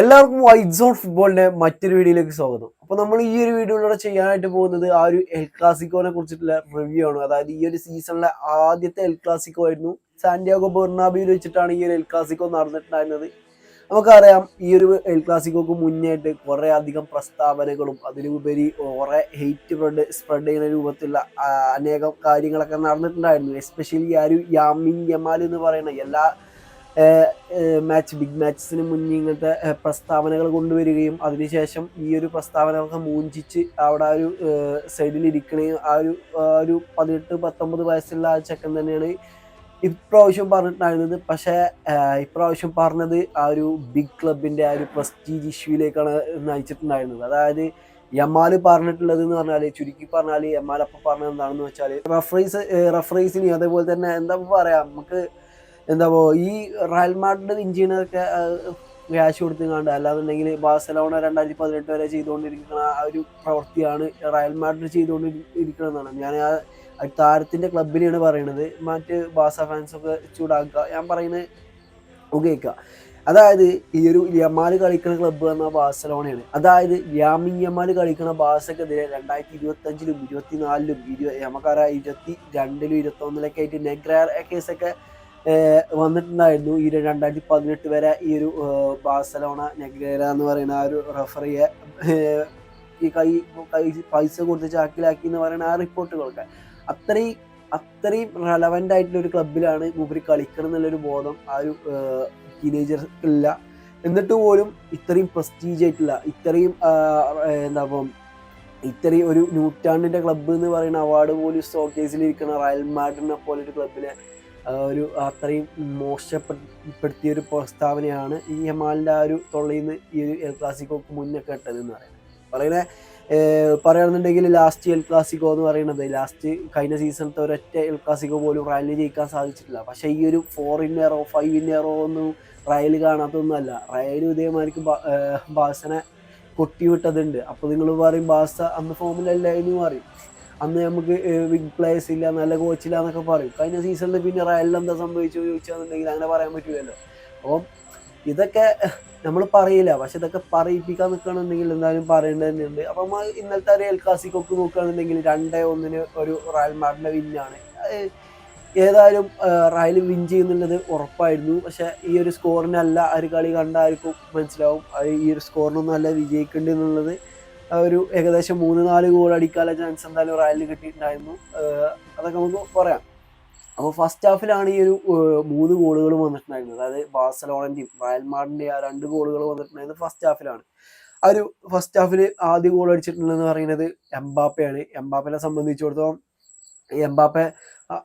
എല്ലാവർക്കും white zone ഫുട്ബോളിന്റെ മറ്റൊരു വീഡിയോയിലേക്ക് സ്വാഗതം. അപ്പൊ നമ്മൾ ഈ ഒരു വീഡിയോയിലൂടെ ചെയ്യാനായിട്ട് പോകുന്നത് ആ ഒരു എൽ ക്ലാസിക്കോനെ കുറിച്ചിട്ടുള്ള റിവ്യൂ ആണ്. അതായത് ഈ ഒരു സീസണിലെ ആദ്യത്തെ എൽ ക്ലാസിക്കോ ആയിരുന്നു. സാന്റിയാഗോ ബെർണാബിയിൽ വെച്ചിട്ടാണ് ഈ ഒരു എൽ ക്ലാസിക്കോ നടന്നിട്ടുണ്ടായിരുന്നത്. നമുക്കറിയാം ഈ ഒരു എൽ ക്ലാസിക്കോക്ക് മുന്നേറ്റ് കുറെ അധികം പ്രസ്താവനകളും അതിലുപരി കുറെ ഹെയ്റ്റ് സ്പ്രെഡ് സ്പ്രെഡ് ചെയ്യുന്ന രൂപത്തിലുള്ള അനേകം കാര്യങ്ങളൊക്കെ നടന്നിട്ടുണ്ടായിരുന്നു. എസ്പെഷ്യലി ആ ഒരു യാമിൻ യമാൽ എന്ന് പറയുന്ന എല്ലാ മാച്ച് ബിഗ് മാച്ചസിന് മുന്നേ ഇങ്ങനത്തെ പ്രസ്താവനകൾ കൊണ്ടുവരികയും അതിനുശേഷം ഈ ഒരു പ്രസ്താവനകളൊക്കെ മൂഞ്ചിച്ച് അവിടെ ആ ഒരു സൈഡിൽ ഇരിക്കണേയും ആ ഒരു ഒരു പതിനെട്ട് പത്തൊമ്പത് വയസ്സുള്ള ആ ചെക്കൻ തന്നെയാണ് ഇപ്രാവശ്യം പറഞ്ഞിട്ടുണ്ടായിരുന്നത്. പക്ഷേ ഇപ്രാവശ്യം പറഞ്ഞത് ആ ഒരു ബിഗ് ക്ലബിന്റെ ആ ഒരു പ്രസ്റ്റീജ് ഇഷ്യൂയിലേക്കാണ് നയിച്ചിട്ടുണ്ടായിരുന്നത്. അതായത് യമാൽ പറഞ്ഞിട്ടുള്ളത് എന്ന് പറഞ്ഞാൽ ചുരുക്കി പറഞ്ഞാൽ യമാൽ അപ്പം പറഞ്ഞത് എന്താണെന്ന് വെച്ചാൽ റഫറീസ് റഫറീസിന് അതേപോലെ തന്നെ എന്താ പറയുക നമുക്ക് എന്താ ഈ റയൽ മാഡ്രിഡ് ഇഞ്ചിനൊക്കെ ക്യാഷ് കൊടുത്തുകൊണ്ട് അല്ലാന്നുണ്ടെങ്കിൽ ബാഴ്സലോണ രണ്ടായിരത്തി പതിനെട്ട് വരെ ചെയ്തുകൊണ്ടിരിക്കുന്ന ആ ഒരു പ്രവൃത്തിയാണ് റയൽ മാഡ്രിഡ് ചെയ്തുകൊണ്ടിരിക്കണമെന്നാണ് ഞാൻ ആ താരത്തിന്റെ ക്ലബിനെയാണ് പറയുന്നത് മറ്റ് ബാസ ഫാൻസ് ഒക്കെ ചൂടാക്കുക. ഞാൻ പറയുന്നത് ഉപയോഗിക്കുക അതായത് ഈ ഒരു യമാൽ കളിക്കുന്ന ക്ലബ്ബ് എന്ന ബാഴ്സലോണയാണ്. അതായത് യാമി യമാൽ കളിക്കുന്ന ബാസക്കെതിരെ രണ്ടായിരത്തി ഇരുപത്തി അഞ്ചിലും ഇരുപത്തിനാലിലും ഇരു നമുക്കറിയാം ഇരുപത്തി രണ്ടിലും ഇരുപത്തി ഒന്നിലൊക്കെ ആയിട്ട് നെഗ്രാർ കേസൊക്കെ വന്നിട്ടുണ്ടായിരുന്നു. ഈ ഒരു രണ്ടായിരത്തി പതിനെട്ട് വരെ ഈ ഒരു ബാഴ്സലോണ നെഗ്രേര എന്ന് പറയുന്ന ആ ഒരു റഫറിയെ ഈ കൈ കൈ പൈസ കൊടുത്ത് ചാക്കിലാക്കി എന്ന് പറയുന്ന ആ റിപ്പോർട്ടുകളൊക്കെ. അത്രയും അത്രയും റെലവന്റ് ആയിട്ടുള്ള ഒരു ക്ലബിലാണ് മൂപ്പര് കളിക്കണം എന്നുള്ളൊരു ബോധം ആ ഒരു ടീനേജർക്കില്ല എന്നിട്ട് പോലും ഇത്രയും പ്രസ്റ്റീജ് ആയിട്ടുള്ള ഇത്രയും എന്താ പറയുക ഇത്രയും ഒരു നൂറ്റാണ്ടിന്റെ ക്ലബ്ബ് എന്ന് പറയുന്ന അവാർഡ് പോലും സ്റ്റോക്കേസിൽ ഇരിക്കുന്ന റയൽ മാഡ്രിഡിനെ പോലെ ഒരു ഒരു അത്രയും മോശപ്പെടുത്തിയ ഒരു പ്രസ്താവനയാണ് ഈ ഹെമാലിന്റെ ആ ഒരു തൊള്ളയിൽ നിന്ന് ഈ ഒരു എൽ ക്ലാസിക്കോക്ക് മുന്നേ കേട്ടത് എന്ന് പറയുന്നത്. പറയുന്നത് പറയുകയാണെന്നുണ്ടെങ്കിൽ ലാസ്റ്റ് എൽ ക്ലാസിക്കോ എന്ന് പറയുന്നത് ലാസ്റ്റ് കഴിഞ്ഞ സീസണത്തെ ഒരൊറ്റ എൽ ക്ലാസിക്കോ പോലും റയലിന് ജയിക്കാൻ സാധിച്ചിട്ടില്ല. പക്ഷേ ഈ ഒരു ഫോർ ഇന്നറോ ഫൈവ് ഇന്നറോ ഒന്നും റയൽ കാണാത്തൊന്നുമല്ല. റയൽ ഇതേമാതിരിക്ക് ബാസനെ കൊട്ടിവിട്ടതുണ്ട്. അപ്പോൾ നിങ്ങൾ പറയും ബാസ അന്ന് ഫോമിലല്ല എന്ന് പറയും. അന്ന് നമുക്ക് ബിഗ് പ്ലേയേഴ്സ് ഇല്ല നല്ല കോച്ചില്ല എന്നൊക്കെ പറയും. കഴിഞ്ഞ സീസണിൽ പിന്നെ റയലിൽ എന്താ സംഭവിച്ചു ചോദിച്ചാന്നുണ്ടെങ്കിൽ അങ്ങനെ പറയാൻ പറ്റില്ലല്ലോ അപ്പം ഇതൊക്കെ നമ്മൾ പറയില്ല. പക്ഷെ ഇതൊക്കെ പറയിപ്പിക്കാൻ നിൽക്കുകയാണെന്നുണ്ടെങ്കിൽ എന്തായാലും പറയേണ്ടത് തന്നെയുണ്ട്. അപ്പം നമ്മൾ ഇന്നലത്തെ ഒരു എൽ ക്ലാസിക്കൊക്കെ നോക്കുകയാണെന്നുണ്ടെങ്കിൽ രണ്ടേ ഒന്നിന് ഒരു റയൽ മാഡിന്റെ വിന്നാണ് ഏതായാലും റയൽ വിൻ ചെയ്യുന്നുള്ളത് ഉറപ്പായിരുന്നു. പക്ഷെ ഈ ഒരു സ്കോറിനല്ല ഒരു കളി കണ്ട ആർക്കും മനസ്സിലാവും ഈ ഒരു സ്കോറിനൊന്നും അല്ല വിജയിക്കേണ്ടത് എന്നുള്ളത് ഒരു ഏകദേശം മൂന്ന് നാല് ഗോൾ അടിക്കാനുള്ള ചാൻസ് എന്തായാലും റയലിന് കിട്ടിയിട്ടുണ്ടായിരുന്നു. അതൊക്കെ നമുക്ക് പറയാം. അപ്പോൾ ഫസ്റ്റ് ഹാഫിലാണ് ഈ ഒരു മൂന്ന് ഗോളുകൾ വന്നിട്ടുണ്ടായിരുന്നത്. അതായത് ബാഴ്സലോണന്റെയും റയൽ ആ രണ്ട് ഗോളുകൾ വന്നിട്ടുണ്ടായിരുന്നത് ഫസ്റ്റ് ഹാഫിലാണ് ആ ഒരു ഫസ്റ്റ് ഹാഫിൽ ആദ്യ ഗോൾ അടിച്ചിട്ടുള്ളതെന്ന് പറയുന്നത് എംബാപ്പയാണ്. എംബാപ്പനെ സംബന്ധിച്ചിടത്തോളം എംബാപ്പെ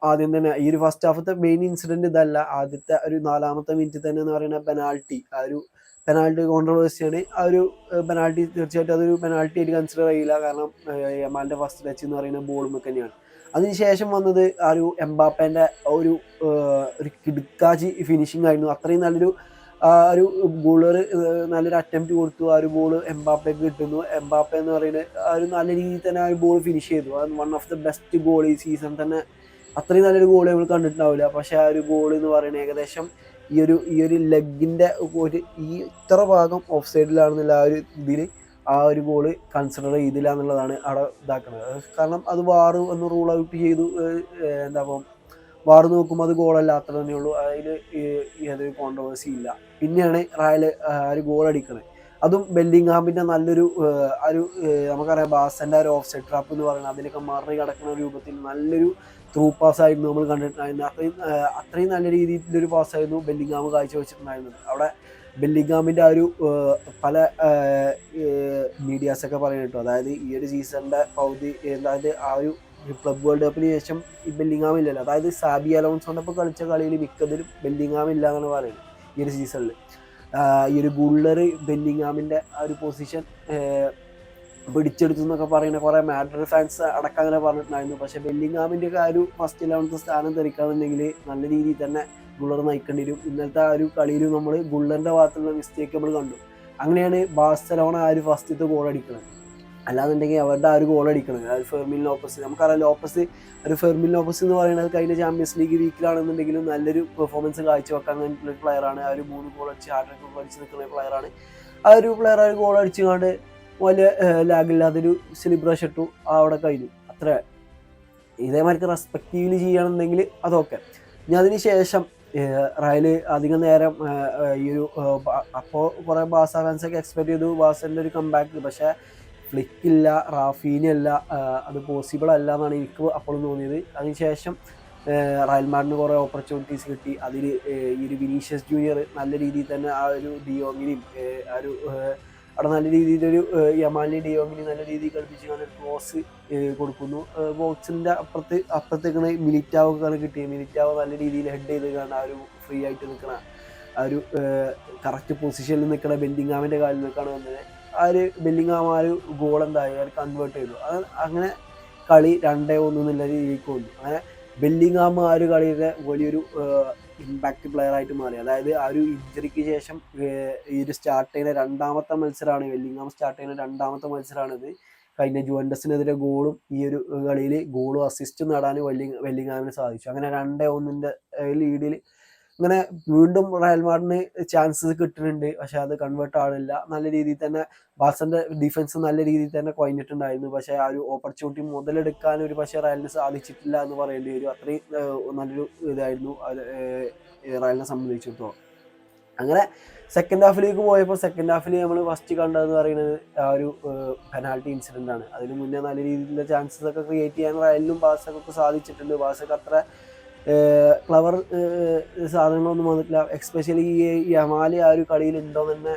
ആദ്യം തന്നെ ഈ ഒരു ഫസ്റ്റ് ഹാഫത്തെ മെയിൻ ഇൻസിഡന്റ് ഇതല്ല. ആദ്യത്തെ ഒരു നാലാമത്തെ മിനിറ്റ് തന്നെ എന്ന് പറയുന്ന പെനാൾട്ടി ആ ഒരു പെനാൾട്ടി കോൺട്രവേഴ്സിയാണ് ആ ഒരു പെനാൾട്ടി തീർച്ചയായിട്ടും അതൊരു പെനാൾട്ടി ആയിട്ട് കൺസിഡർ ചെയ്യില്ല. കാരണം ഏഹ് ഫസ്റ്റ് ടച്ച് എന്ന് പറയുന്ന ബോൾ തന്നെയാണ് അതിനുശേഷം വന്നത് ആ ഒരു എംബാപ്പേന്റെ ഒരു ഒരു കിടുക്കാജി ഫിനിഷിംഗ് ആയിരുന്നു. അത്രയും നല്ലൊരു ആ ഒരു ബോളർ നല്ലൊരു അറ്റംപ്റ്റ് കൊടുത്തു. ആ ഒരു ബോൾ എംബാപ്പയ്ക്ക് കിട്ടുന്നു. എംബാപ്പ എന്ന് പറയുന്നത് ആ ഒരു നല്ല രീതിയിൽ തന്നെ ആ ഒരു ബോൾ ഫിനിഷ് ചെയ്തു. അത് one of the best goal ഈ സീസൺ തന്നെ അത്രയും നല്ലൊരു ഗോൾ നമ്മൾ കണ്ടിട്ടുണ്ടാവില്ല. പക്ഷേ ആ ഒരു ഗോൾ എന്ന് പറയുന്നത് ഏകദേശം ഈ ഒരു ഈ ഒരു ലെഗിന്റെ ഒരു ഈ ഇത്ര ഭാഗം ഓഫ് സൈഡിലാണെന്നുള്ള ആ ഒരു ഇതിൽ ആ ഒരു ഗോൾ കൺസിഡർ ചെയ്തില്ല എന്നുള്ളതാണ് അവിടെ ഇതാക്കുന്നത് കാരണം അത് വാറ് ഒന്ന് റൂൾ ഔട്ട് ചെയ്തു എന്താ പറയുക വാറ് നോക്കുമ്പോൾ അത് ഗോളല്ല അത്ര തന്നെ ഉള്ളൂ അതിൽ യാതൊരു കോൺട്രവേഴ്സി ഇല്ല. പിന്നെയാണ് റായൽ ആ ഒരു ഗോൾ അടിക്കുന്നത് അതും ബെല്ലിംഗ്ഹാമിന്റെ നല്ലൊരു ഒരു നമുക്കറിയാം ബാസന്റെ ആ ഒരു ഓഫ് സെറ്റ് ട്രാപ്പ് എന്ന് പറയുന്നത് അതിലൊക്കെ മറി കിടക്കുന്ന രൂപത്തിൽ നല്ലൊരു ത്രൂ പാസ് ആയിരുന്നു നമ്മൾ കണ്ടിട്ടുണ്ടായിരുന്നത്. അത്രയും അത്രയും നല്ല രീതിയിലൊരു പാസ് ആയിരുന്നു ബെല്ലിംഗ്ഹാം കാഴ്ചവെച്ചിട്ടുണ്ടായിരുന്നത്. അവിടെ ബെല്ലിംഗ്ഹാമിന്റെ ആ ഒരു പല മീഡിയാസൊക്കെ പറയുന്നുണ്ടോ അതായത് ഈ ഒരു സീസണിന്റെ പൗതി അതായത് ആ ഒരു ക്ലബ് വേൾഡ് കപ്പിന് ശേഷം ഈ ബെല്ലിംഗ്ഹാം ഇല്ലല്ലോ. അതായത് സാബി അലോൺസോന്റെ ഒപ്പം കളിച്ച കളിയിൽ മിക്കതിലും ബെല്ലിംഗ്ഹാം ഇല്ല എന്നാണ് പറയുന്നത് ഈ ഒരു സീസണിൽ ഈ ഒരു ഗുള്ളർ ബെല്ലിങ്ങാമിന്റെ ആ ഒരു പൊസിഷൻ പിടിച്ചെടുത്തു എന്നൊക്കെ പറയുന്ന കുറേ മാഡ്രിഡ് ഫാൻസ് അടക്കം അങ്ങനെ പറഞ്ഞിട്ടുണ്ടായിരുന്നു. പക്ഷെ ബെല്ലിങ്ങാമിന്റെ ഒക്കെ ആ ഒരു ഫസ്റ്റ് ഇലവൻത്ത് സ്ഥാനം തെറിക്കാന്നുണ്ടെങ്കിൽ നല്ല രീതിയിൽ തന്നെ ഗുള്ളർ നയിക്കേണ്ടി വരും. ഇന്നലത്തെ ആ ഒരു കളിയിലും നമ്മൾ ഗുള്ളറിന്റെ ഭാഗത്തുള്ള മിസ്റ്റേക്ക് നമ്മൾ കണ്ടു. അങ്ങനെയാണ് ബാഴ്സലോണ ആ ഒരു ഫസ്റ്റത്തെ ഗോൾ അടിക്കുന്നത്. അല്ലാന്നുണ്ടെങ്കിൽ അവരുടെ ആ ഒരു ഗോൾ അടിക്കണത് അത് ഫെർമിൻ ലോപ്പസ് നമുക്കറിയാം ലോപ്പസ് ഒരു ഫെർമിൽ ലോപ്പസ് എന്ന് പറയുന്നത് കഴിഞ്ഞ ചാമ്പ്യൻസ് ലീഗ് വീക്കിലാണെന്നുണ്ടെങ്കിലും നല്ലൊരു പെർഫോമൻസ് കാഴ്ചവെക്കാൻ പ്ലെയർ പ്ലെയറാണ് ആ ഒരു മൂന്ന് ഗോൾ അടിച്ച് ഹാർഡ് ഗോൾ അടിച്ച് നിൽക്കുന്ന പ്ലെയറാണ് ആ ഒരു പ്ലെയർ ആ ഒരു ഗോൾ അടിച്ചുകൊണ്ട് വലിയ ലാഗില്ലാതൊരു സെലിബ്രേഷൻ ഇട്ടു അവിടെ കഴിഞ്ഞു. അത്ര. ഇതേമാതിരി റെസ്പെക്റ്റീവ്ലി ചെയ്യുകയാണെന്നുണ്ടെങ്കിൽ അതൊക്കെ. ഇനി അതിന് ശേഷം റയൽ അധികം നേരം ഈ ഒരു അപ്പോൾ കുറേ ബാസ ഫാൻസൊക്കെ എക്സ്പെക്ട് ചെയ്തു. ബാസന്റെ ഒരു കമ്പാക്ക് പക്ഷേ ഫ്ലിക്കില്ല റാഫീനല്ല അത് പോസിബിൾ അല്ല എന്നാണ് എനിക്ക് അപ്പോഴും തോന്നിയത്. അതിനുശേഷം റയൽ മാഡിന് കുറേ ഓപ്പർച്യൂണിറ്റീസ് കിട്ടി. അതിൽ ഈ ഒരു വിനീഷ്യസ് ജൂനിയർ നല്ല രീതിയിൽ തന്നെ ആ ഒരു ഡിയോങ്ങിനെയും ആ ഒരു അവിടെ നല്ല രീതിയിലൊരു യമാലി ഡിയോങ്ങിനെ നല്ല രീതിയിൽ കളിപ്പിച്ച് ഒരു ക്രോസ് കൊടുക്കുന്നു. ബോക്സിന്റെ അപ്പുറത്ത് അപ്പുറത്തേക്കാണ് മിലിറ്റാവൊക്കെയാണ് കിട്ടിയത്. മിലിറ്റാവ് നല്ല രീതിയിൽ ഹെഡ് ചെയ്ത് കാണാൻ ആ ഒരു ഫ്രീ ആയിട്ട് നിൽക്കണ ആ ഒരു കറക്റ്റ് പൊസിഷനിൽ നിൽക്കണ ബെൻഡിങ്ങാമിന്റെ കാലിൽ നിൽക്കുകയാണ് വന്നത്. ആ ഒരു ബെല്ലിങ്ങാം ആ ഒരു ഗോൾ എന്തായി? അവർ കൺവേർട്ട് ചെയ്തു. അത് അങ്ങനെ കളി രണ്ടേ ഒന്ന് എന്നുള്ള രീതിക്ക് വന്നു. അങ്ങനെ ബെല്ലിങ്ങാം ആ ഒരു കളിയുടെ വലിയൊരു ഇമ്പാക്റ്റ് പ്ലെയർ ആയിട്ട് മാറി. അതായത് ആ ഒരു ഇഞ്ചറിക്ക് ശേഷം ഈ ഒരു സ്റ്റാർട്ട് ചെയ്യുന്ന രണ്ടാമത്തെ മത്സരമാണ് വെല്ലിങ്ങാം സ്റ്റാർട്ട് ചെയ്യുന്ന രണ്ടാമത്തെ മത്സരമാണിത് കഴിഞ്ഞ ജുവൻഡസിനെതിരെ ഗോളും ഈ ഒരു കളിയിൽ ഗോളും അസിസ്റ്റും നേടാൻ വെല്ലിങ് വെല്ലിങ്ങാമിന് സാധിച്ചു. അങ്ങനെ രണ്ടേ ഒന്നിന്റെ ലീഡിൽ ഇങ്ങനെ വീണ്ടും റയൽ മാഡിന് ചാൻസസ് കിട്ടുന്നുണ്ട്. പക്ഷെ അത് കൺവേർട്ട് ആവുന്നില്ല നല്ല രീതിയിൽ തന്നെ ബാസന്റെ ഡിഫൻസ് നല്ല രീതിയിൽ തന്നെ കുഴഞ്ഞിട്ടുണ്ടായിരുന്നു പക്ഷെ ആ ഒരു ഓപ്പർച്യൂണിറ്റി മുതലെടുക്കാൻ ഒരു പക്ഷെ റയലിന് സാധിച്ചിട്ടില്ല എന്ന് പറയേണ്ടി വരും. അത്രയും നല്ലൊരു ഇതായിരുന്നു. റയലിനെ സംബന്ധിച്ചിടത്തോളം. അങ്ങനെ സെക്കൻഡ് ഹാഫിലേക്ക് പോയപ്പോൾ സെക്കൻഡ് ഹാഫിൽ നമ്മൾ ഫസ്റ്റ് കണ്ടതെന്ന് പറയുന്നത് ആ ഒരു പെനാൾട്ടി ഇൻസിഡന്റ് ആണ്. അതിന് മുന്നേ നല്ല രീതിയിലുള്ള ചാൻസസ് ഒക്കെ ക്രിയേറ്റ് ചെയ്യാൻ റയലിനും ബാസക്കൊക്കെ സാധിച്ചിട്ടുണ്ട്. ബാസക്ക് അത്ര ക്ലവർ സാധനങ്ങളൊന്നും വന്നിട്ടില്ല. എക്സ്പെഷ്യലി ഈ യമാലി ആ ഒരു കളിയിൽ ഉണ്ടോ തന്നെ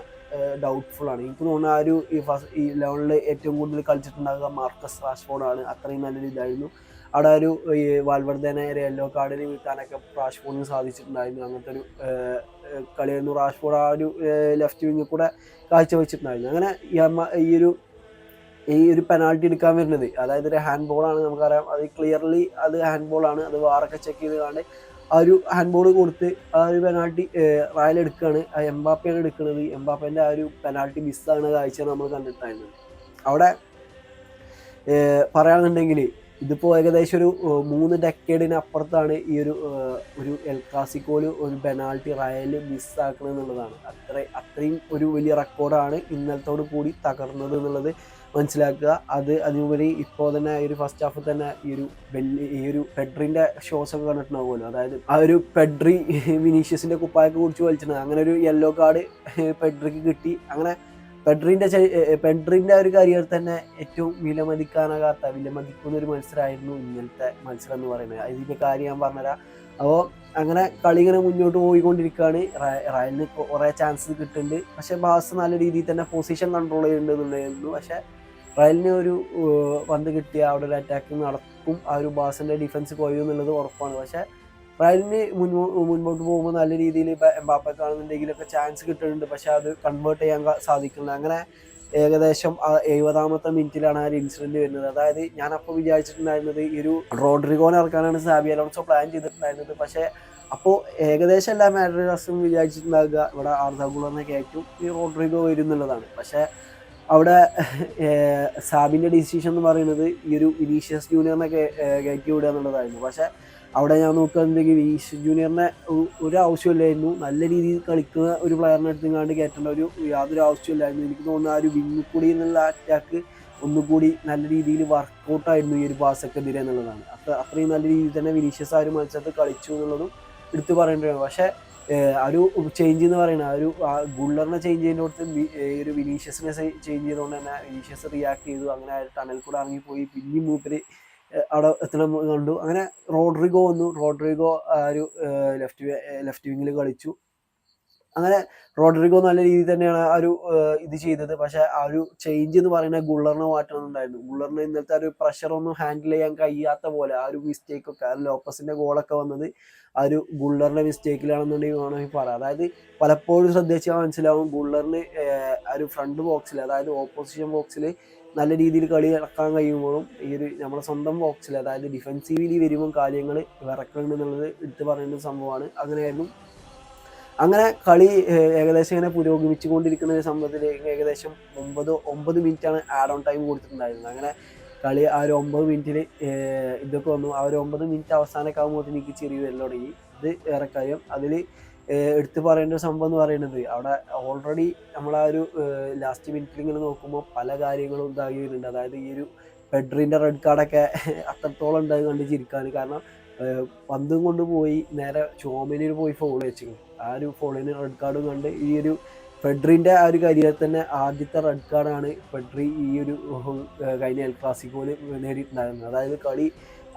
ഡൗട്ട്ഫുൾ ആണ്. എനിക്ക് തോന്നുന്നു ആ ഒരു ഈ ഫസ്റ്റ് ഈ ലെവലിൽ ഏറ്റവും കൂടുതൽ കളിച്ചിട്ടുണ്ടാകുക മാർക്കസ് റാഷ്ഫോർഡ് ആണ്. അത്രയും നല്ലൊരു ഇതായിരുന്നു. അവിടെ ഒരു ഈ വാൽവർദ്ധനെ യെല്ലോ കാർഡിന് വിൽക്കാനൊക്കെ റാഷ്ഫോർഡിന് സാധിച്ചിട്ടുണ്ടായിരുന്നു. അങ്ങനത്തെ ഒരു കളിയായിരുന്നു റാഷ്ഫോർഡ് ആ ഒരു ലെഫ്റ്റ് വിങ്ങിൽ കൂടെ കാഴ്ചവെച്ചിട്ടുണ്ടായിരുന്നു. അങ്ങനെ ഈ ഒരു ഈ ഒരു പെനാൾട്ടി എടുക്കാൻ വരുന്നത്. അതായത് ഒരു ഹാൻഡ് ബോളാണ് നമുക്കറിയാം. അത് ക്ലിയർലി അത് ഹാൻഡ് ബോളാണ് അത് വാറൊക്കെ ചെക്ക് ചെയ്ത് കാണ് ആ ഒരു ഹാൻഡ് ബോൾ കൊടുത്ത് ആ ഒരു പെനാൾട്ടി റയൽ എടുക്കുകയാണ് എംബാപ്പയാണ് എടുക്കുന്നത്. എംബാപ്പേന്റെ ആ ഒരു പെനാൾട്ടി മിസ്സാണ് കാഴ്ച നമ്മൾ കണ്ടിട്ടായിരുന്നത് അവിടെ പറയുകയാണെന്നുണ്ടെങ്കിൽ ഇതിപ്പോൾ ഏകദേശം ഒരു മൂന്ന് ഡെക്കേഡിന് അപ്പുറത്താണ് ഈ ഒരു ഒരു എൽ ക്ലാസിക്കോയിൽ ഒരു പെനാൾട്ടി റയൽ മിസ്സാക്കണം എന്നുള്ളതാണ്. അത്ര അത്രയും ഒരു വലിയ റെക്കോർഡാണ് ഇന്നലത്തോട് കൂടി തകർന്നത് എന്നുള്ളത് മനസ്സിലാക്കുക. അത് അതിനുപരി ഇപ്പോൾ തന്നെ ഈ ഒരു ഫസ്റ്റ് ഹാഫിൽ തന്നെ ഈ ഒരു വലിയ ഈ ഒരു പെഡ്രിന്റെ ഷോസ് ഒക്കെ കണ്ടിട്ടുണ്ടാവുമല്ലോ. അതായത് ആ ഒരു പെഡ്രി വിനീഷ്യസിന്റെ കുപ്പായൊക്കെ കുടിച്ച് വലിച്ചിട്ടുണ്ട് അങ്ങനെ ഒരു യെല്ലോ കാർഡ് പെഡ്രിക്ക് കിട്ടി. അങ്ങനെ പെഡ്രിന്റെ പെഡ്രിന്റെ ഒരു കരിയർ തന്നെ ഏറ്റവും വിലമതിക്കാനാകാത്ത വിലമതിക്കുന്ന ഒരു മത്സരമായിരുന്നു ഇന്നലത്തെ മത്സരം എന്ന് പറയുന്നത്. അതിന്റെ കാര്യം ഞാൻ പറഞ്ഞുതരാം. അപ്പോൾ അങ്ങനെ കളി ഇങ്ങനെ മുന്നോട്ട് പോയിക്കൊണ്ടിരിക്കുകയാണ്. റയ- റയലിന് കുറേ ചാൻസ് കിട്ടുന്നുണ്ട്. പക്ഷേ ബാസ് നല്ല രീതിയിൽ തന്നെ പൊസിഷൻ കൺട്രോൾ ചെയ്യുന്നുണ്ടെന്നുണ്ടായിരുന്നു പക്ഷേ റയലിന് ഒരു പന്ത് കിട്ടിയ അവിടെ ഒരു അറ്റാക്ക് നടക്കും. ആ ഒരു ബാസിന്റെ ഡിഫൻസ് കൊയ്യും എന്നുള്ളത് ഉറപ്പാണ്. പക്ഷേ റയലിന് മുൻപോ മുൻപോട്ട് പോകുമ്പോൾ നല്ല രീതിയിൽ ഇപ്പം എംബാപ്പക്കാണെന്നുണ്ടെങ്കിലൊക്കെ ചാൻസ് കിട്ടുന്നുണ്ട്. പക്ഷെ അത് കൺവേർട്ട് ചെയ്യാൻ സാധിക്കുന്നില്ല. അങ്ങനെ ഏകദേശം എഴുപതാമത്തെ മിനിറ്റിലാണ് ആ ഒരു ഇൻസിഡന്റ് വരുന്നത്. അതായത് ഞാൻ അപ്പോൾ വിചാരിച്ചിട്ടുണ്ടായിരുന്നത് ഈ ഒരു റോഡ്രിഗോനെ ഇറക്കാനാണ് സാബി അലോൺസോ പ്ലാൻ ചെയ്തിട്ടുണ്ടായിരുന്നത്. പക്ഷേ അപ്പോൾ ഏകദേശം എല്ലാ മാഡ്രിഡേഴ്സും വിചാരിച്ചിട്ടുണ്ടാകുക ഇവിടെ ആർദാഗുളറിനെ കയറ്റും ഈ റോഡ്രിഗോ വരും എന്നുള്ളതാണ് പക്ഷേ അവിടെ സാബിന്റെ ഡിസിഷൻ എന്ന് പറയുന്നത് ഈ ഒരു വിനീഷ്യസ് ജൂനിയറിനെ കയറ്റി വിടുക എന്നുള്ളതായിരുന്നു. പക്ഷേ അവിടെ ഞാൻ നോക്കുകയാണെന്നുണ്ടെങ്കിൽ വിനീഷ്യസ് ജൂനിയറിനെ ഒരു ആവശ്യമില്ലായിരുന്നു. നല്ല രീതിയിൽ കളിക്കുന്ന ഒരു പ്ലെയറിനെ എടുത്തുകൊണ്ട് കയറ്റേണ്ട ഒരു യാതൊരു ആവശ്യമില്ലായിരുന്നു. എനിക്ക് തോന്നുന്നു ആ ഒരു വിങ്ങിക്കൂടി എന്നുള്ള അറ്റാക്ക് ഒന്നുകൂടി നല്ല രീതിയിൽ വർക്കൗട്ടായിരുന്നു ഈ ഒരു പാസക്കെതിരെ എന്നുള്ളതാണ്. അത്ര അത്രയും നല്ല രീതിയിൽ തന്നെ വിനീഷ്യസ് ആ ഒരു മത്സരത്തിൽ കളിച്ചു എന്നുള്ളതും എടുത്തു പറയേണ്ടതാണ്. പക്ഷേ ഒരു ചേഞ്ച് എന്ന് പറയുന്നത് ആ ഒരു ഗുള്ളറിനെ ചേഞ്ച് ചെയ്യുന്നിടത്ത് ഒരു വിനീഷ്യസിനെ ചേഞ്ച് ചെയ്തുകൊണ്ട് തന്നെ വിനീഷ്യസ് റിയാക്ട് ചെയ്തു. അങ്ങനെ ടണൽ കൂടെ ഇറങ്ങിപ്പോയി. പിന്നെ മൂപ്പര് അവിടെ എത്തണം കണ്ടു. അങ്ങനെ റോഡ്രിഗോ വന്നു. റോഡ്രിഗോ ആ ഒരു ലെഫ്റ്റ് ലെഫ്റ്റ് വിങ്ങിൽ കളിച്ചു. അങ്ങനെ റോഡ്രിഗോ നല്ല രീതിയിൽ തന്നെയാണ് ആ ഒരു ഇത് ചെയ്തത്. പക്ഷെ ആ ഒരു ചേഞ്ച് എന്ന് പറയുന്ന ഗുള്ളറിനെ മാറ്റണമെന്നുണ്ടായിരുന്നു ഗുള്ളറിന് ഇന്നത്തെ ഒരു പ്രഷർ ഒന്നും ഹാൻഡിൽ ചെയ്യാൻ കഴിയാത്ത പോലെ ആ ഒരു മിസ്റ്റേക്ക് ഒക്കെ ലോപ്പസിന്റെ ഗോളൊക്കെ വന്നത് ആ ഒരു ഗുള്ളറിന്റെ മിസ്റ്റേക്കിലാണെന്നുണ്ടെങ്കിൽ വേണമെങ്കിൽ പറയാം അതായത് പലപ്പോഴും ശ്രദ്ധിച്ചാൽ മനസ്സിലാവും ഗുള്ളറിന് ആ ഒരു ഫ്രണ്ട് ബോക്സിൽ അതായത് ഓപ്പോസിഷൻ ബോക്സിൽ നല്ല രീതിയിൽ കളി ഇറക്കാൻ കഴിയുമ്പോഴും ഈ ഒരു നമ്മുടെ സ്വന്തം ബോക്സിൽ അതായത് ഡിഫെൻസീവിലി വരുമ്പോൾ കാര്യങ്ങൾ വിറക്കുന്നുണ്ട് എന്നുള്ളത് എടുത്തു പറയുന്ന സംഭവമാണ്. അങ്ങനെയായിരുന്നു അങ്ങനെ കളി ഏകദേശം ഇങ്ങനെ പുരോഗമിച്ചു കൊണ്ടിരിക്കുന്ന ഒരു സംഭവത്തിൽ ഏകദേശം ഒമ്പത് ഒമ്പത് മിനിറ്റാണ് ആഡ് ഓൺ ടൈം കൊടുത്തിട്ടുണ്ടായിരുന്നത്. അങ്ങനെ കളി ആ ഒരു ഒമ്പത് മിനിറ്റിൽ ഇതൊക്കെ വന്നു. ആ ഒരു ഒമ്പത് മിനിറ്റ് അവസാനമൊക്കെ ആകുമ്പോൾ എനിക്ക് ചെറിയ വരൽ തുടങ്ങി. ഇത് ഏറെ കാര്യം അതിൽ എടുത്തു പറയേണ്ട സംഭവം എന്ന് പറയുന്നത് അവിടെ ഓൾറെഡി നമ്മൾ ആ ഒരു ലാസ്റ്റ് മിനിറ്റിൽ ഇങ്ങനെ നോക്കുമ്പോൾ പല കാര്യങ്ങളും ഇതായി വരുന്നുണ്ട്. അതായത് ഈ ഒരു പെഡ്രിന്റെ റെഡ് കാർഡൊക്കെ അത്രത്തോളം ഉണ്ടായി കണ്ട് ചിരിക്കാൻ കാരണം പന്തും കൊണ്ട് പോയി നേരെ ചോമനിൽ പോയി ഫോൾ വെച്ചു ആ ഒരു ഫോളിന് റെഡ് കാർഡും കണ്ട് ഈ ഒരു ഫെഡ്രീന്റെ ആ ഒരു കരിയർ തന്നെ ആദ്യത്തെ റെഡ് കാർഡാണ് ഫെഡ്രി ഈ ഒരു കഴിഞ്ഞ എൽ ക്ലാസിക്കോയിൽ നേടിയിട്ടുണ്ടായിരുന്നത്. അതായത് കളി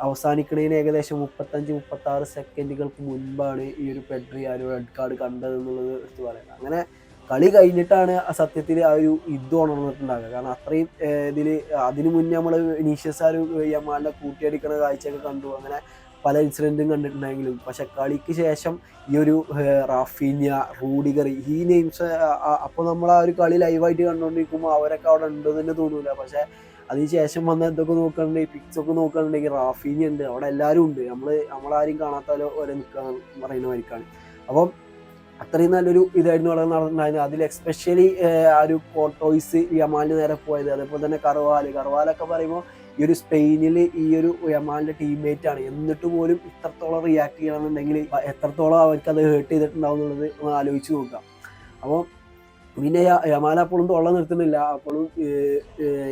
അവസാനിക്കുന്നതിന് ഏകദേശം മുപ്പത്തഞ്ച് മുപ്പത്താറ് സെക്കൻഡുകൾക്ക് മുൻപാണ് ഈ ഒരു പെഡ്രി ആ ഒരു റെഡ് കാർഡ് കണ്ടതെന്നുള്ളത് എടുത്ത് പറയുന്നത്. അങ്ങനെ കളി കഴിഞ്ഞിട്ടാണ് ആ സത്യത്തിൽ ആ ഒരു ഇത് ഉണർന്നിട്ടുണ്ടാകുക കാരണം അത്രയും ഇതിൽ അതിനു മുന്നേ നമ്മൾ ഇനീഷ്യസ് ആ ഒരു യമാലിനെ കൂട്ടിയടിക്കുന്ന കാഴ്ചയൊക്കെ കണ്ടു. അങ്ങനെ പല ഇൻസിഡന്റും കണ്ടിട്ടുണ്ടെങ്കിലും പക്ഷെ കളിക്ക് ശേഷം ഈ ഒരു റാഫീനിയ റൂഡിഗർ ഈ നെയിംസ് അപ്പോൾ നമ്മൾ ആ ഒരു കളി ലൈവായിട്ട് കണ്ടുകൊണ്ടിരിക്കുമ്പോൾ അവരൊക്കെ അവിടെ ഉണ്ടെന്ന് തന്നെ തോന്നൂല. പക്ഷേ അതിനുശേഷം വന്ന എന്തൊക്കെ നോക്കുകയാണെങ്കിൽ പിക്സ് ഒക്കെ നോക്കുകയാണെങ്കിൽ റാഫീനി ഉണ്ട് അവിടെ എല്ലാവരും ഉണ്ട്. നമ്മൾ നമ്മളാരും കാണാത്താലോ ഓരോ നിൽക്കാൻ പറയുന്ന മാതിരിക്കാണ്. അപ്പം അത്രയും നല്ലൊരു ഇതായിരുന്നു അവിടെ നടന്നിട്ടുണ്ടായിരുന്നത് അതിൽ എക്സ്പെഷ്യലി ആ ഒരു കോട്ടോയ്സ് യമാലിന് നേരെ പോയത്. അതേപോലെ തന്നെ കറുവാൽ. കറുവാലൊക്കെ പറയുമ്പോൾ ഈ ഒരു സ്പെയിനിൽ ഈ ഒരു യമാലിന്റെ ടീംമേറ്റ് ആണ്. എന്നിട്ട് പോലും ഇത്രത്തോളം റിയാക്ട് ചെയ്യണമെന്നുണ്ടെങ്കിൽ എത്രത്തോളം അവർക്ക് അത് ഹേർട്ട് ചെയ്തിട്ടുണ്ടാവും എന്നുള്ളത് ഒന്ന് ആലോചിച്ച് നോക്കാം. അപ്പോൾ പിന്നെ യമാല അപ്പോഴും തൊള്ള നിർത്തുന്നില്ല. അപ്പോഴും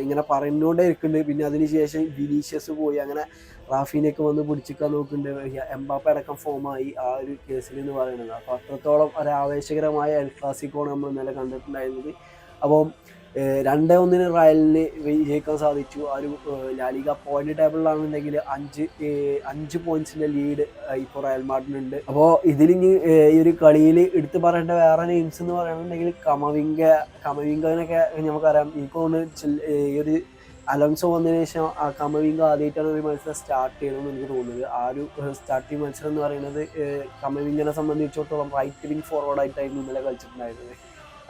ഇങ്ങനെ പറഞ്ഞുകൊണ്ടേ ഇരിക്കുന്നുണ്ട്. പിന്നെ അതിനുശേഷം വിനീഷ്യസ് പോയി. അങ്ങനെ റാഫീനൊക്കെ വന്ന് പിടിച്ചിക്കാൻ നോക്കുന്നുണ്ട്. എംബാപ്പ അടക്കം ഫോമായി ആ ഒരു കേസിൽ എന്ന് പറയുന്നത്. അപ്പോൾ അത്രത്തോളം ഒരു ആവേശകരമായ എൽ ക്ലാസിക്കോണ് നമ്മൾ ഇന്നലെ കണ്ടിട്ടുണ്ടായിരുന്നത്. അപ്പം ഏഹ്, രണ്ടേ ഒന്നിന് റയലിന് വിജയിക്കാൻ സാധിച്ചു. ആ ഒരു ലാലിക പോയിന്റ് ടേബിളിലാണെന്നുണ്ടെങ്കിൽ അഞ്ച് അഞ്ച് പോയിന്റ്സിന്റെ ലീഡ് ഇപ്പോൾ റയൽ മാഡ്രിനുണ്ട് അപ്പോൾ ഇതിൽ ഈ ഒരു കളിയിൽ എടുത്തു പറയേണ്ട വേറെ നെയിംസ് എന്ന് പറയുന്നുണ്ടെങ്കിൽ കമവിംഗ കമവിങ്കനൊക്കെ നമുക്കറിയാം. ഈ ഈ ഒരു അലോൺസോ വന്നതിന് ശേഷം ആ കമവിംഗ ആദ്യമായിട്ടാണ് ഒരു മത്സരം സ്റ്റാർട്ട് ചെയ്യണമെന്ന് എനിക്ക് തോന്നുന്നത്. ആ ഒരു സ്റ്റാർട്ടിങ് മത്സരം എന്ന് പറയുന്നത് കമവിംഗനെ സംബന്ധിച്ചിടത്തോളം റൈറ്റ് വിങ് ഫോർവേഡ് ആയിട്ടായിരുന്നു ഇന്നലെ കളിച്ചിട്ടുണ്ടായിരുന്നത്.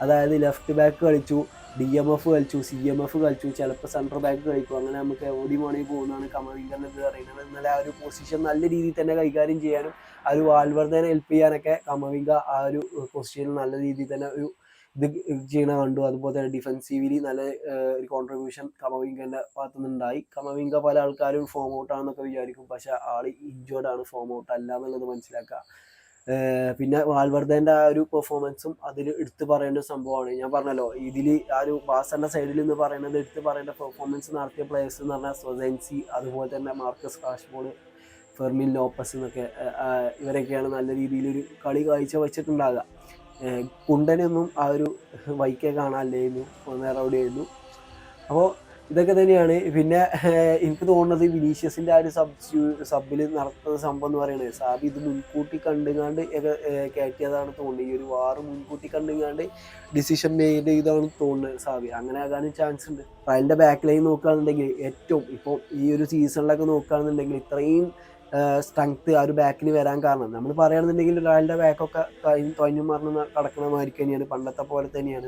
അതായത് ലെഫ്റ്റ് ബാക്ക് കളിച്ചു. ഡി എം എഫ് കളിച്ചു സി എം എഫ് കളിച്ചു. ചിലപ്പോൾ സെൻട്രൽ ബാക്ക് കളിക്കും. അങ്ങനെ നമുക്ക് ഓടി മോണി പോകുന്നതാണ്. കമവിങ്കൻ അറിയുന്നത് ഇന്നലെ ആ ഒരു പൊസിഷൻ നല്ല രീതിയിൽ തന്നെ കൈകാര്യം ചെയ്യാനും ആ ഒരു വാൽവർദ്ധനെ ഹെൽപ്പ് ചെയ്യാനൊക്കെ കമവിങ്ക ആ ഒരു പൊസിഷനിൽ നല്ല രീതിയിൽ തന്നെ ഒരു ഇത് ചെയ്യണ കണ്ടു. അതുപോലെ തന്നെ ഡിഫെൻസീവിലി നല്ല ഒരു കോൺട്രിബ്യൂഷൻ കമവിങ്കന്റെ ഭാഗത്തു നിന്നുണ്ടായി കമവിങ്ക പല ആൾക്കാരും ഫോം ഔട്ട് ആണെന്നൊക്കെ വിചാരിക്കും. പക്ഷെ ആൾ ഇഞ്ചേർഡ് ആണ്. ഫോം ഔട്ട് അല്ല എന്നുള്ളത് മനസ്സിലാക്കുക. പിന്നെ വാൽവർദ്ധന്റെ ആ ഒരു പെർഫോമൻസും അതിൽ എടുത്തു പറയേണ്ട സംഭവമാണ്. ഞാൻ പറഞ്ഞല്ലോ ഇതിൽ ആ ഒരു ബാസന്റെ സൈഡിൽ നിന്ന് പറയുന്നത് എടുത്തു പറയേണ്ട പെർഫോമൻസ് നടത്തിയ പ്ലേയേഴ്സ് എന്ന് പറഞ്ഞാൽ സ്വസൻസി അതുപോലെ തന്നെ മാർക്കസ് കാഷ്ബോൾ ഫെർമിൻ ലോപ്പസ് എന്നൊക്കെ ഇവരൊക്കെയാണ് നല്ല രീതിയിലൊരു കളി കാഴ്ച വെച്ചിട്ടുണ്ടാകുക കുണ്ടനൊന്നും ആ ഒരു വൈക്കെ കാണാനില്ലായിരുന്നു. നേരെ അവിടെയായിരുന്നു അപ്പോൾ ഇതൊക്കെ തന്നെയാണ്. പിന്നെ എനിക്ക് തോന്നുന്നത് വിനീഷ്യസിന്റെ ആ ഒരു സബ് സബിൽ നടത്തുന്ന സംഭവം എന്ന് പറയുന്നത്. സാബി ഇത് മുൻകൂട്ടി ഏഹ് കയറ്റിയതാണ് തോന്നുന്നത്. ഈ ഒരു വാറ് മുൻകൂട്ടി കണ്ടുങ്ങാണ്ട് ഡിസിഷൻ മെയ്ഡ് ചെയ്താണ് തോന്നുന്നത് സാബി. അങ്ങനെ ആകാനും ചാൻസ് ഉണ്ട്. റയലിന്റെ ബാക്ക് ലൈൻ നോക്കുകയാണെന്നുണ്ടെങ്കിൽ ഏറ്റവും ഇപ്പോൾ ഈ ഒരു സീസണിലൊക്കെ നോക്കുകയാണെന്നുണ്ടെങ്കിൽ ഇത്രയും സ്ട്രെങ്ത് ആ ഒരു ബാക്കിന് വരാൻ കാരണം. നമ്മൾ പറയുകയാണെന്നുണ്ടെങ്കിൽ ഒരാളുടെ ബാക്കൊക്കെ തൊഞ്ഞു മറന്ന് കടക്കണ മാതിരി തന്നെയാണ്. പണ്ടത്തെ പോലെ തന്നെയാണ്.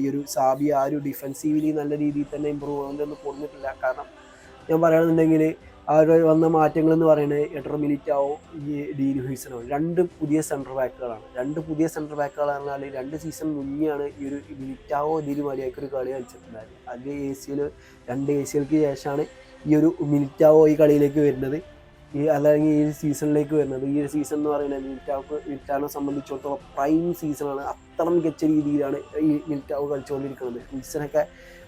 ഈ ഒരു സാബി ആ ഒരു ഡിഫെൻസീവിലി നല്ല രീതിയിൽ തന്നെ ഇമ്പ്രൂവ് ഒന്നും കൊടുത്തിട്ടില്ല കാരണം ഞാൻ പറയുകയാണെന്നുണ്ടെങ്കിൽ ആ ഒരു വന്ന മാറ്റങ്ങൾ എന്ന് പറയുന്നത് എട്ടർ മിനിറ്റാവോ ഈ ഡീൻ ഹുയ്സനോ രണ്ട് പുതിയ സെന്റർ ബാക്കുകളാണ് രണ്ട് പുതിയ സെന്റർ ബാക്കുകൾ പറഞ്ഞാൽ രണ്ട് സീസൺ മുന്നെയാണ് ഈ ഒരു മിനിറ്റാവോ ഇതിൽ മര്യാദയ്ക്ക് ഒരു കളി കളിച്ചിട്ടുണ്ടായിരുന്നത് അത് സിയിൽ രണ്ട് എ സികൾക്ക് ശേഷമാണ് ഈ ഒരു മിനിറ്റാവോ ഈ കളിയിലേക്ക് വരുന്നത്. ഈ അല്ലെങ്കിൽ ഈ സീസണിലേക്ക് വരുന്നത്. ഈ ഒരു സീസൺ എന്ന് പറയുന്നത് മിൽറ്റാവ് മിൽറ്റാവിനെ സംബന്ധിച്ചിടത്തോളം പ്രൈം സീസണാണ് അത്ര മികച്ച രീതിയിലാണ് ഈ മിൽറ്റാവ് കളിച്ചുകൊണ്ടിരിക്കുന്നത്. ഹുയ്സനൊക്കെ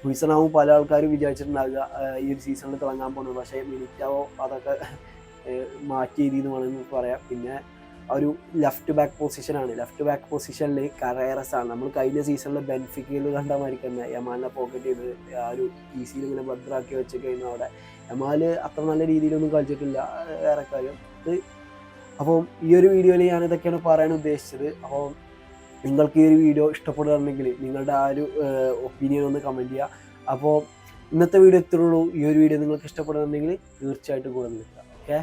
ഹുയ്സനാവും പല ആൾക്കാരും വിചാരിച്ചിട്ടുണ്ടാകുക ഈ ഒരു സീസണിൽ തിളങ്ങാൻ പോകുന്നത്. പക്ഷേ മിനിറ്റാവോ അതൊക്കെ മാറ്റി എന്ന് വേണമെന്ന് പറയാം. പിന്നെ ഒരു ലെഫ്റ്റ് ബാക്ക് പൊസിഷനാണ് ലെഫ്റ്റ് ബാക്ക് പൊസിഷനിൽ കറേറസ് ആണ്. നമ്മൾ കഴിഞ്ഞ സീസണിൽ ബെൻഫിക്കയിൽ കണ്ട മാതിരി തന്നെ യമാനെ പോക്കറ്റ് ചെയ്ത് ആ ഒരു ഈസിയിൽ ഇങ്ങനെ ഭദ്രാക്കി വെച്ച് കഴിഞ്ഞാൽ അവിടെ യമാൽ അത്ര നല്ല രീതിയിലൊന്നും കളിച്ചിട്ടില്ല വേറെ കാര്യം. അപ്പം അപ്പോൾ ഈ ഒരു വീഡിയോയിൽ ഞാൻ ഇതൊക്കെയാണ് പറയാൻ ഉദ്ദേശിച്ചത്. അപ്പോൾ നിങ്ങൾക്ക് ഈ ഒരു വീഡിയോ ഇഷ്ടപ്പെടുകയാണെങ്കിൽ നിങ്ങളുടെ ആ ഒരു ഒപ്പീനിയൻ ഒന്ന് കമന്റ് ചെയ്യുക. അപ്പോൾ ഇന്നത്തെ വീഡിയോ ഇത്രയുള്ളൂ ഈ ഒരു വീഡിയോ നിങ്ങൾക്ക് ഇഷ്ടപ്പെടുന്നുണ്ടെങ്കിൽ തീർച്ചയായിട്ടും കൂടെ നിൽക്കുക ഓക്കെ?